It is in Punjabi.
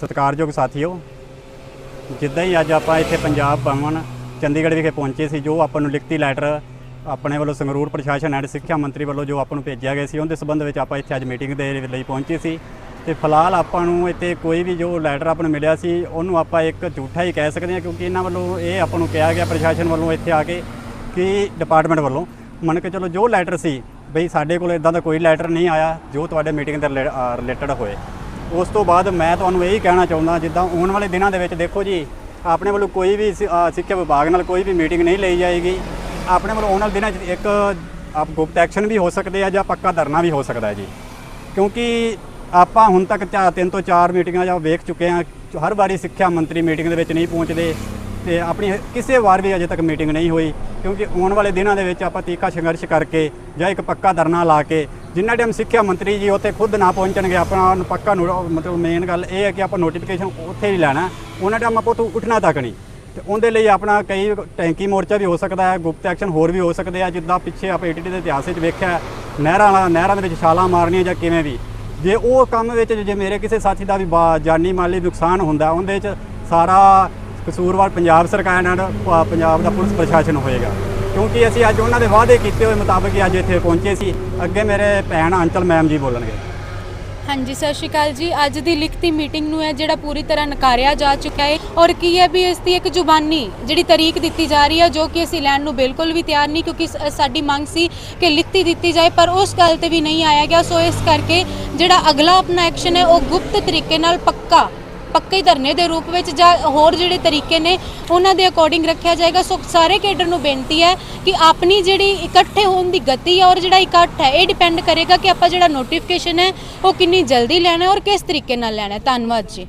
ਸਤਿਕਾਰਯੋਗ ਸਾਥੀਓ, ਜਿੱਦਾਂ ਹੀ ਅੱਜ ਆਪਾਂ ਇੱਥੇ ਪੰਜਾਬ ਭਵਨ ਚੰਡੀਗੜ੍ਹ ਵਿਖੇ ਪਹੁੰਚੇ ਸੀ, ਜੋ ਆਪਾਂ ਨੂੰ ਲਿਖਤੀ ਲੈਟਰ ਆਪਣੇ ਵੱਲੋਂ ਸੰਗਰੂਰ ਪ੍ਰਸ਼ਾਸਨ ਐਂਡ ਸਿੱਖਿਆ ਮੰਤਰੀ ਵੱਲੋਂ ਜੋ ਆਪਾਂ ਨੂੰ ਭੇਜਿਆ ਗਿਆ ਸੀ, ਉਹਦੇ ਸੰਬੰਧ ਵਿੱਚ ਆਪਾਂ ਇੱਥੇ ਅੱਜ ਮੀਟਿੰਗ ਦੇ ਲਈ ਪਹੁੰਚੇ ਸੀ। ਤੇ ਫਿਲਹਾਲ ਆਪਾਂ ਨੂੰ ਇੱਥੇ ਕੋਈ ਵੀ ਜੋ ਲੈਟਰ ਆਪਾਂ ਨੂੰ ਮਿਲਿਆ ਸੀ, ਉਹਨੂੰ ਆਪਾਂ ਇੱਕ ਝੂਠਾ ਹੀ ਕਹਿ ਸਕਦੇ ਹਾਂ, ਕਿਉਂਕਿ ਇਹਨਾਂ ਵੱਲੋਂ ਇਹ ਆਪਾਂ ਨੂੰ ਕਿਹਾ ਗਿਆ, ਪ੍ਰਸ਼ਾਸਨ ਵੱਲੋਂ ਇੱਥੇ ਆ ਕੇ ਕਿ ਡਿਪਾਰਟਮੈਂਟ ਵੱਲੋਂ। ਮੰਨ ਕੇ ਚਲੋ ਜੋ ਲੈਟਰ ਸੀ, ਬਈ ਸਾਡੇ ਕੋਲ ਇਦਾਂ ਦਾ ਕੋਈ ਲੈਟਰ ਨਹੀਂ ਆਇਆ, ਜੋ ਤੁਹਾਡੇ ਮੀਟਿੰਗ ਦੇ ਰਿਲੇਟਡ ਹੋਏ। ਉਸ ਤੋਂ ਬਾਅਦ ਮੈਂ ਤੁਹਾਨੂੰ ਇਹੀ ਕਹਿਣਾ ਚਾਹੁੰਦਾ, ਜਿੱਦਾਂ ਆਉਣ ਵਾਲੇ ਦਿਨਾਂ ਦੇ ਵਿੱਚ ਦੇਖੋ ਜੀ, ਆਪਣੇ ਵੱਲੋਂ ਕੋਈ ਵੀ ਸਿ- ਸਿੱਖਿਆ ਵਿਭਾਗ ਨਾਲ ਕੋਈ ਵੀ ਮੀਟਿੰਗ ਨਹੀਂ ਲਈ ਜਾਏਗੀ। ਆਪਣੇ ਵੱਲੋਂ ਆਉਣ ਵਾਲੇ ਦਿਨਾਂ 'ਚ ਇੱਕ ਆਪ ਗੁਪਤ ਐਕਸ਼ਨ ਵੀ ਹੋ ਸਕਦੇ ਆ ਜਾਂ ਪੱਕਾ ਧਰਨਾ ਵੀ ਹੋ ਸਕਦਾ ਹੈ ਜੀ। ਕਿਉਂਕਿ ਆਪਾਂ ਹੁਣ ਤੱਕ ਚਾ, ਤਿੰਨ ਤੋਂ ਚਾਰ ਮੀਟਿੰਗਾਂ ਜਾਂ ਵੇਖ ਚੁੱਕੇ ਹਾਂ ਹਰ ਵਾਰੀ ਸਿੱਖਿਆ ਮੰਤਰੀ ਮੀਟਿੰਗ ਦੇ ਵਿੱਚ ਨਹੀਂ ਪਹੁੰਚਦੇ ਤੇ ਆਪਣੀ ਕਿਸੇ ਵਾਰ ਵੀ ਅਜੇ ਤੱਕ ਮੀਟਿੰਗ ਨਹੀਂ ਹੋਈ। ਕਿਉਂਕਿ ਆਉਣ ਵਾਲੇ ਦਿਨਾਂ ਦੇ ਵਿੱਚ ਆਪਾਂ ਤੀਖਾ ਸੰਘਰਸ਼ ਕਰਕੇ ਜਾਂ ਇੱਕ ਪੱਕਾ ਧਰਨਾ ਲਾ ਕੇ ਜਿੰਨਾ ਟਾਈਮ ਸਿੱਖਿਆ ਮੰਤਰੀ ਜੀ ਉੱਥੇ ਖੁਦ ਨਾ ਪਹੁੰਚਣਗੇ, ਆਪਣਾ ਨੂੰ ਪੱਕਾ ਨੋ- ਮਤਲਬ ਮੇਨ ਗੱਲ ਇਹ ਹੈ ਕਿ ਆਪਾਂ ਨੋਟੀਫਿਕੇਸ਼ਨ ਉੱਥੇ ਹੀ ਲੈਣਾ ਉਹਨਾਂ ਟਾਈਮ ਆਪਾਂ ਉੱਥੋਂ ਉੱਠਣਾ ਤੱਕ ਨਹੀਂ। ਤੇ ਉਹਦੇ ਲਈ ਆਪਣਾ ਕਈ ਟੈਂਕੀ ਮੋਰਚਾ ਵੀ ਹੋ ਸਕਦਾ ਹੈ, ਗੁਪਤ ਐਕਸ਼ਨ ਹੋਰ ਵੀ ਹੋ ਸਕਦੇ ਆ। ਜਿੱਦਾਂ ਪਿੱਛੇ ਆਪਾਂ ਏਟੀਟੀ ਦੇ ਇਤਿਹਾਸ ਵਿੱਚ ਵੇਖਿਆ ਨਹਿਰਾਂ ਵਾਲਾ ਨਹਿਰਾਂ ਦੇ ਵਿੱਚ ਛਾਲਾਂ ਮਾਰਨੀਆਂ ਜਾਂ ਕਿਵੇਂ ਵੀ। ਜੇ ਉਹ ਕੰਮ ਵਿੱਚ ਜੇ ਮੇਰੇ ਕਿਸੇ ਸਾਥੀ ਦਾ ਵੀ ਬਾ- ਜਾਨੀ ਮਾਲੀ ਨੁਕਸਾਨ ਹੁੰਦਾ ਉਹਦੇ ਵਿੱਚ ਸਾਰਾ ਕਸੂਰਵਾਰ ਪੰਜਾਬ ਸਰਕਾਰ ਨਾਲ ਪੰਜਾਬ ਦਾ ਪੁਲਿਸ ਪ੍ਰਸ਼ਾਸਨ ਹੋਏਗਾ। ਕਿਉਂਕਿ ਅਸੀਂ ਅੱਜ ਉਹਨਾਂ ਦੇ ਵਾਅਦੇ ਕੀਤੇ ਹੋਏ ਮੁਤਾਬਕ ਅੱਜ ਇੱਥੇ ਪਹੁੰਚੇ ਸੀ। ਅੱਗੇ ਮੇਰੇ ਭੈਣ ਅੰਚਲ ਮੈਮ ਜੀ ਬੋਲਣਗੇ। ਹਾਂਜੀ, ਸਤਿ ਸ਼੍ਰੀ ਅਕਾਲ ਜੀ। ਅੱਜ ਦੀ ਲਿਖਤੀ ਮੀਟਿੰਗ ਨੂੰ ਹੈ ਜਿਹੜਾ ਪੂਰੀ ਤਰ੍ਹਾਂ ਨਕਾਰਿਆ ਜਾ ਚੁੱਕਾ ਹੈ। ਔਰ ਕੀ ਹੈ ਵੀ ਇਸ ਦੀ ਇੱਕ ਜ਼ੁਬਾਨੀ ਜਿਹੜੀ ਤਾਰੀਖ ਦਿੱਤੀ ਜਾ ਰਹੀ ਹੈ, ਜੋ ਕਿ ਅਸੀਂ ਲੈਣ ਨੂੰ ਬਿਲਕੁਲ ਵੀ ਤਿਆਰ ਨਹੀਂ, ਕਿਉਂਕਿ ਸਾਡੀ ਮੰਗ ਸੀ ਕਿ ਲਿਖਤੀ ਦਿੱਤੀ ਜਾਏ, ਪਰ ਉਸ ਗੱਲ ਤੇ ਵੀ ਨਹੀਂ ਆਇਆ ਗਿਆ। ਸੋ ਇਸ ਕਰਕੇ ਜਿਹੜਾ ਅਗਲਾ ਆਪਣਾ ਐਕਸ਼ਨ ਹੈ, ਉਹ ਗੁਪਤ ਤਰੀਕੇ ਨਾਲ ਪੱਕਾ ਪੱਕੇ ਧਰਨੇ ਦੇ ਰੂਪ ਵਿੱਚ ਜਾਂ ਹੋਰ ਜਿਹੜੇ ਤਰੀਕੇ ਨੇ, ਉਹਨਾਂ ਦੇ ਅਕੋਰਡਿੰਗ ਰੱਖਿਆ ਜਾਏਗਾ। ਸੋ ਸਾਰੇ ਕੇਡਰ ਨੂੰ ਬੇਨਤੀ ਹੈ ਕਿ ਆਪਣੀ ਜਿਹੜੀ ਇਕੱਠੇ ਹੋਣ ਦੀ ਗਤੀ ਹੈ ਔਰ ਜਿਹੜਾ ਇਕੱਠ ਹੈ, ਇਹ ਡਿਪੈਂਡ ਕਰੇਗਾ ਕਿ ਆਪਾਂ ਜਿਹੜਾ ਨੋਟੀਫਿਕੇਸ਼ਨ ਹੈ, ਉਹ ਕਿੰਨੀ ਜਲਦੀ ਲੈਣਾ ਹੈ ਔਰ ਕਿਸ ਤਰੀਕੇ ਨਾਲ ਲੈਣਾ ਹੈ। ਧੰਨਵਾਦ ਜੀ।